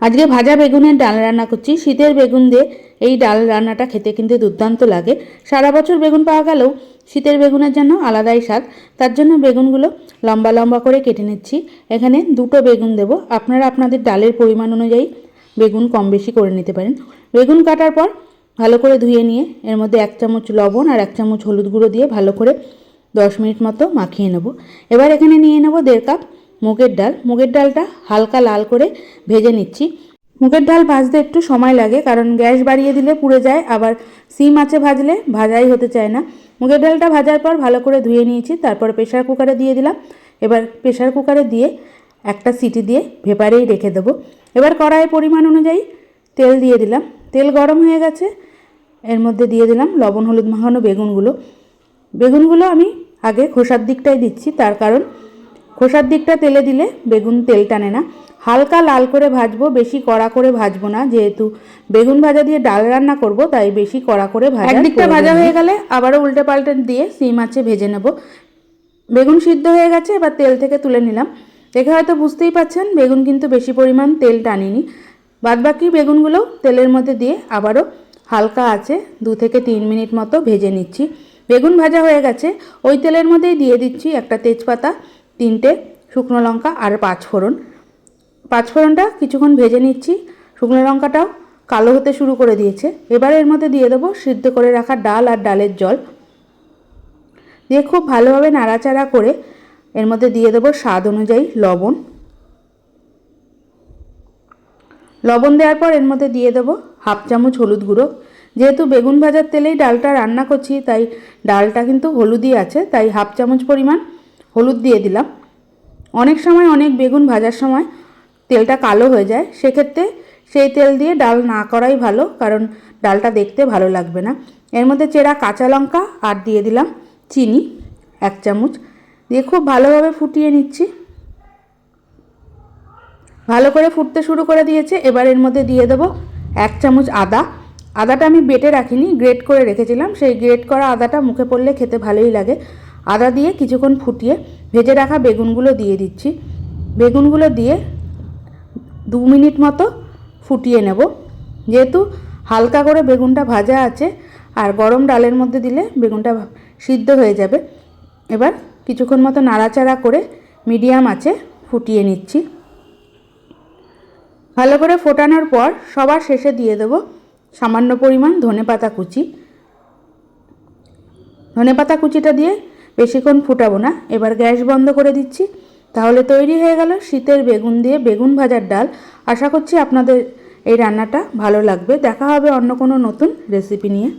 আজকে ভাজা বেগুনের ডাল রান্না করছি। শীতের বেগুন দিয়ে এই ডাল রান্নাটা খেতে কিন্তু দুর্দান্ত লাগে। সারা বছর বেগুন পাওয়া গেলেও শীতের বেগুনের জন্য আলাদাই স্বাদ। তার জন্য বেগুনগুলো লম্বা লম্বা করে কেটে নিচ্ছি। এখানে দুটো বেগুন দেব। আপনারা আপনাদের ডালের পরিমাণ অনুযায়ী বেগুন কম বেশি করে নিতে পারেন। বেগুন কাটার পর ভালো করে ধুয়ে নিয়ে এর মধ্যে এক চামচ লবণ আর এক চামচ হলুদ গুঁড়ো দিয়ে ভালো করে দশ মিনিট মতো মাখিয়ে নেব। এবার এখানে নিয়ে নেব দেড় কাপ মুগের ডাল। মুগের ডালটা হালকা লাল করে ভেজে নিচ্ছি। মুগের ডাল ভাজতে একটু সময় লাগে, কারণ গ্যাস বাড়িয়ে দিলে পুড়ে যায়, আবার সিম আছে ভাজলে ভাজাই হতে চায় না। মুগের ডালটা ভাজার পর ভালো করে ধুয়ে নিয়েছি, তারপর প্রেশার কুকারে দিয়ে দিলাম। এবার প্রেশার কুকারে দিয়ে একটা সিটি দিয়ে ভেপারেই রেখে দেবো। এবার কড়াইয়ের পরিমাণ অনুযায়ী তেল দিয়ে দিলাম। তেল গরম হয়ে গেছে, এর মধ্যে দিয়ে দিলাম লবণ, হলুদ, মাখানো বেগুনগুলো। বেগুনগুলো আমি আগে খোসার দিকটাই দিচ্ছি, তার কারণ খোসার দিকটা তেলে দিলে বেগুন তেল টানে না। হালকা লাল করে ভাজবো বেশি কড়া করে ভাজবো না। যেহেতু বেগুন ভাজা দিয়ে ডাল রান্না করব তাই বেশি কড়া করে ভাজা একদিকটা ভাজা হয়ে গেলে আবারও উল্টে পাল্টে দিয়ে সিম আছে ভেজে নেব। বেগুন সিদ্ধ হয়ে গেছে এবার তেল থেকে তুলে নিলাম। দেখে হয়তো বুঝতেই পাচ্ছেন বেগুন কিন্তু বেশি পরিমাণ তেল টানিনি। বাদবাকি বেগুনগুলো তেলের মধ্যে দিয়ে আবারও হালকা আছে দু থেকে তিন মিনিট মতো ভেজে নিচ্ছি। বেগুন ভাজা হয়ে গেছে ওই তেলের মধ্যেই দিয়ে দিচ্ছি একটা তেজপাতা। তিনটে, শুকনো লঙ্কা আর পাঁচ ফোড়ন পাঁচ ফোড়নটা কিছুক্ষণ ভেজে নিচ্ছি। শুকনো লঙ্কাটাও কালো হতে শুরু করে দিয়েছে। এবার এর মধ্যে দিয়ে দেবো সিদ্ধ করে রাখা ডাল আর ডালের জল। দিয়ে খুব ভালোভাবে নাড়াচাড়া করে এর মধ্যে দিয়ে দেবো স্বাদ অনুযায়ী লবণ। লবণ দেওয়ার পর এর মধ্যে দিয়ে দেবো হাফ চামচ হলুদ গুঁড়ো। যেহেতু বেগুন ভাজার তেলেই ডালটা রান্না করছি, তাই ডালটা কিন্তু হলুদই আছে, তাই হাফ চামচ পরিমাণ হলুদ দিয়ে দিলাম। অনেক সময় অনেক বেগুন ভাজার সময় তেলটা কালো হয়ে যায়, সেক্ষেত্রে সেই তেল দিয়ে ডাল না করাই ভালো, কারণ ডালটা দেখতে ভালো লাগবে না। এর মধ্যে চেরা কাঁচা লঙ্কা আর দিয়ে দিলাম চিনি, এক চামচ। দিয়ে খুব ভালোভাবে ফুটিয়ে নিচ্ছি। ভালো করে ফুটতে শুরু করে দিয়েছে, এবার এর মধ্যে দিয়ে দেবো এক চামচ আদা। আদাটা আমি বেটে রাখিনি, গ্রেট করে রেখেছিলাম। সেই গ্রেট করা আদাটা মুখে পড়লে খেতে ভালোই লাগে। আদা দিয়ে কিছুক্ষণ ফুটিয়ে ভেজে রাখা বেগুনগুলো দিয়ে দিচ্ছি। বেগুনগুলো দিয়ে দু মিনিট মতো ফুটিয়ে নেব। যেহেতু হালকা করে বেগুনটা ভাজা আছে, আর গরম ডালের মধ্যে দিলে বেগুনটা সিদ্ধ হয়ে যাবে। এবার কিছুক্ষণ মতো নাড়াচাড়া করে মিডিয়াম আছে ফুটিয়ে নিচ্ছি। ভালো করে ফোটানোর পর সবার শেষে দিয়ে দেবো সামান্য পরিমাণ ধনেপাতা কুচি। ধনেপাতা কুচিটা দিয়ে বেশিক্ষণ ফুটাবো না। এবার গ্যাস বন্ধ করে দিচ্ছি। তাহলে তৈরি হয়ে গেল শীতের বেগুন দিয়ে বেগুন ভাজার ডাল। আশা করছি আপনাদের এই রান্নাটা ভালো লাগবে। দেখা হবে অন্য কোনো নতুন রেসিপি নিয়ে।